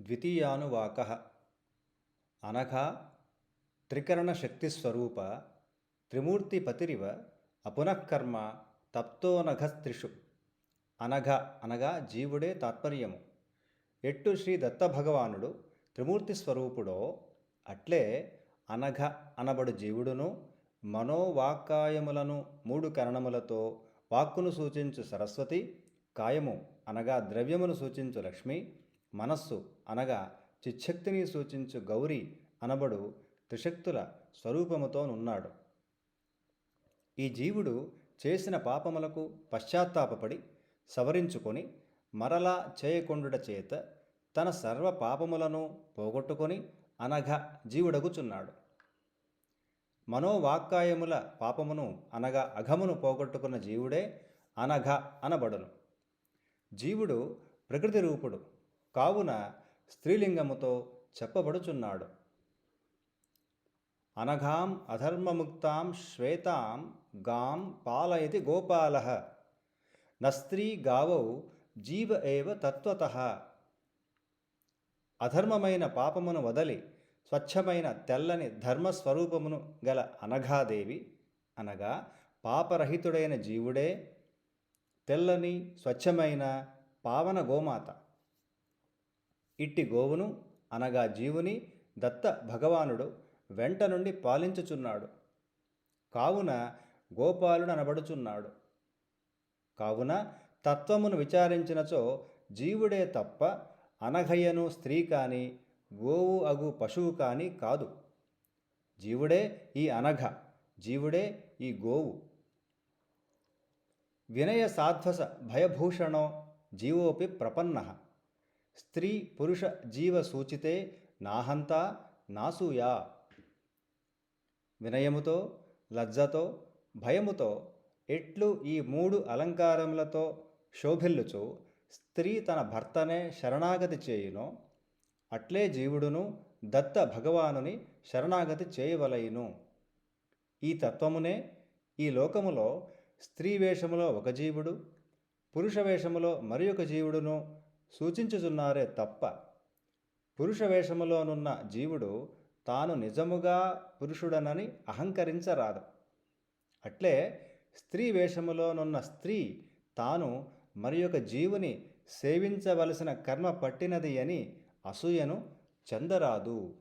ద్వితీయానువాక అనఘా త్రికరణశక్తిస్వరూప త్రిమూర్తిపతిరివ అపునఃకర్మ తప్తోనఘస్త్రిషు. అనఘ అనగా జీవుడే తాత్పర్యము. ఎట్టు శ్రీ దత్తభగవానుడు త్రిమూర్తి స్వరూపుడో అట్లే అనఘ అనబడు జీవుడును మనోవాక్కాయములను మూడు కరణములతో వాక్కును సూచించు సరస్వతి కాయము అనగా ద్రవ్యమును సూచించు లక్ష్మి మనస్సు అనగా చిచ్చక్తిని సూచించు గౌరి అనబడు త్రిశక్తుల స్వరూపముతోనున్నాడు. ఈ జీవుడు చేసిన పాపములకు పశ్చాత్తాపపడి సవరించుకొని మరలా చేయకొండుట చేత తన సర్వ పాపములను పోగొట్టుకొని అనఘ జీవుడగుచున్నాడు. మనోవాక్కాయముల పాపమును అనగా అఘమును పోగొట్టుకున్న జీవుడే అనఘ అనబడును. జీవుడు ప్రకృతి రూపుడు. కావున స్త్రీలింగముతో చెప్పబడుచున్నాడు. అనఘాం అధర్మముక్తాం శ్వేతాం గాం పాలయతి గోపాల. నస్త్రీ గావౌ జీవ ఏవ తత్వత. అధర్మమైన పాపమును వదలి స్వచ్ఛమైన తెల్లని ధర్మస్వరూపమును గల అనఘాదేవి అనగా పాపరహితుడైన జీవుడే తెల్లని స్వచ్ఛమైన పావన గోమాత. ఇట్టి గోవును అనగా జీవుని దత్త భగవానుడు వెంట నుండి పాలించుచున్నాడు. కావున గోపాలుడు అనబడుచున్నాడు. కావున తత్వమును విచారించినచో జీవుడే తప్ప అనఘయ్యను స్త్రీ కానీ గోవు అగు పశువు కానీ కాదు. జీవుడే ఈ అనఘ జీవుడే ఈ గోవు. వినయ సాధ్వస భయభూషణో జీవోపి ప్రపన్న. స్త్రీ పురుష జీవ సూచితే నాహంతా నాసూయా. వినయముతో లజ్జతో భయముతో ఎట్లు ఈ మూడు అలంకారములతో శోభిల్లుచు స్త్రీ తన భర్తనే శరణాగతి చేయునో అట్లే జీవుడును దత్త భగవానుని శరణాగతి చేయవలయును. ఈ తత్వమునే ఈ లోకములో స్త్రీ వేషములో ఒక జీవుడు పురుష వేషములో మరి ఒక జీవుడును సూచించుచున్నారే తప్ప పురుష వేషములోనున్న జీవుడు తాను నిజముగా పురుషుడనని అహంకరించరాదు. అట్లే స్త్రీ వేషములోనున్న స్త్రీ తాను మరి ఒక జీవుని సేవించవలసిన కర్మ పట్టినది అని అసూయను చెందరాదు.